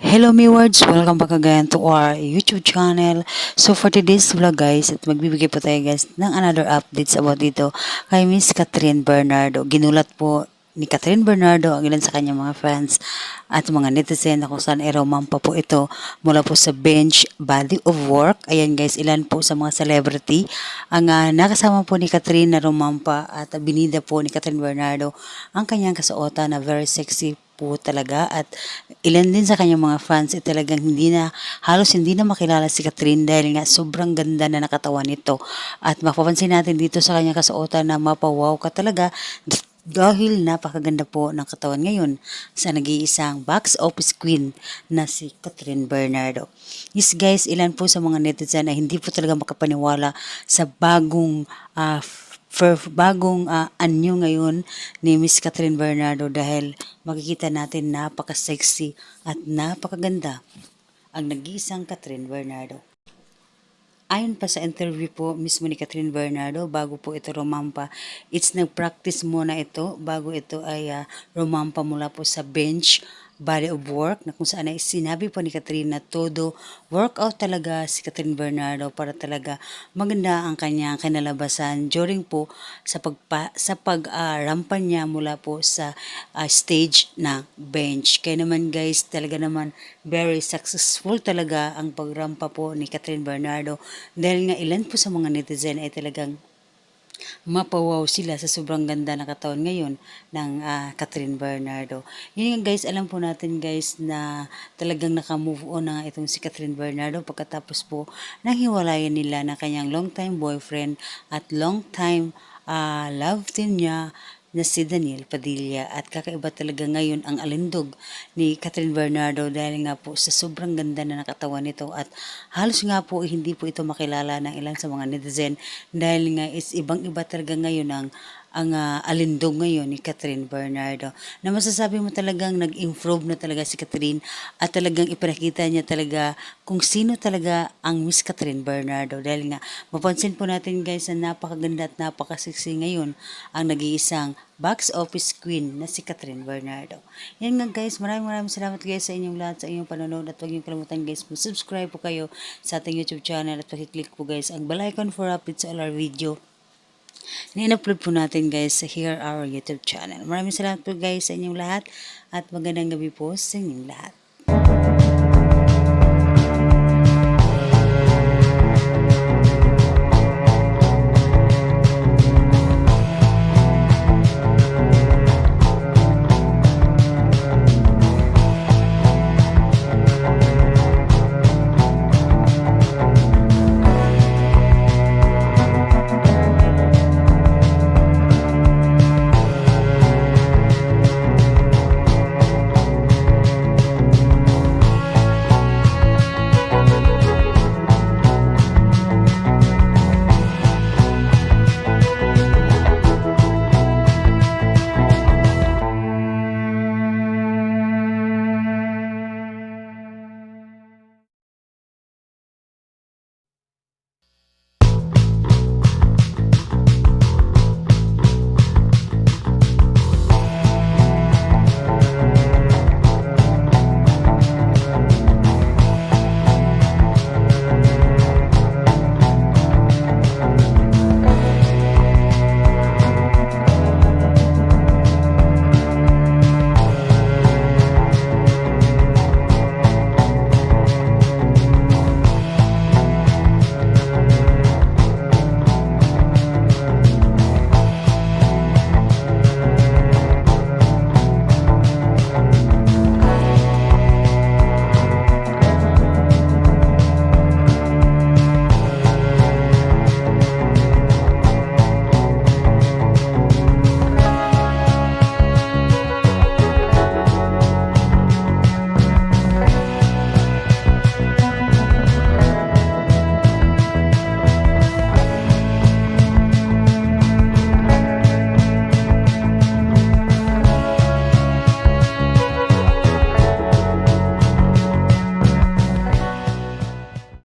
Hello me words, welcome back again to our YouTube channel. So for today's vlog guys, at magbibigay po tayo guys ng another updates about dito kay Miss Catherine Bernardo. Ginulat po ni Catherine Bernardo ang ilan sa kanyang mga fans at mga netizen na kung saan pa po ito mula po sa bench body of work. Ayan guys, ilan po sa mga celebrity. Ang uh, nakasama po ni Catherine na rumampa at binida po ni Catherine Bernardo ang kanyang kasuotan na very sexy po talaga. At ilan din sa kanyang mga fans ay talagang hindi na halos hindi na makilala si Catherine dahil nga sobrang ganda na nakatawan nito. At mapapansin natin dito sa kanyang kasuotan na mapawaw ka talaga dahil napakaganda po ng katawan ngayon sa nag-iisang box office queen na si Catherine Bernardo. Yes guys, ilan po sa mga netizen na hindi po talaga makapaniwala sa bagong uh, for bagong uh, anyo ngayon ni Miss Catherine Bernardo dahil makikita natin napaka-sexy at napakaganda ang nag-iisang Catherine Bernardo. Ayon pa sa interview po mismo ni Catherine Bernardo bago po ito romampa, it's nag-practice muna ito bago ito ay uh, romampa mula po sa bench body of work na kung saan ay sinabi po ni Catherine na todo workout talaga si Catherine Bernardo para talaga maganda ang kanyang kinalabasan during po sa pagpa, sa pag-rampan uh, niya mula po sa uh, stage na bench. Kaya naman guys, talaga naman very successful talaga ang pagrampa po ni Catherine Bernardo dahil nga ilan po sa mga netizen ay talagang mapawaw sila sa sobrang ganda na katawan ngayon ng uh, Catherine Bernardo. Yun nga guys, alam po natin guys na talagang nakamove on na itong si Catherine Bernardo pagkatapos po nang hiwalayan nila na kanyang long time boyfriend at long time uh, love team niya na si Daniel Padilla. At kakaiba talaga ngayon ang alindog ni Catherine Bernardo dahil nga po sa sobrang ganda na nakatawan nito. At halos nga po hindi po ito makilala ng ilan sa mga netizen dahil nga is ibang iba talaga ngayon ang ang uh, alindog ngayon ni Catherine Bernardo. Na masasabi mo talagang nag-improve na talaga si Catherine at talagang ipinakita niya talaga kung sino talaga ang Miss Catherine Bernardo. Dahil nga mapansin po natin guys na napakaganda at napakasexy ngayon ang nag-iisang box office queen na si Catherine Bernardo. Yan nga guys, maraming maraming salamat guys sa inyong lahat sa inyong panonood. At huwag niyong kalimutan guys, subscribe po kayo sa ating YouTube channel at pakiclick po guys ang bell icon for updates sa all our video na-upload po natin guys sa Here Our YouTube channel. Maraming salamat po guys sa inyong lahat at magandang gabi po sa inyong lahat.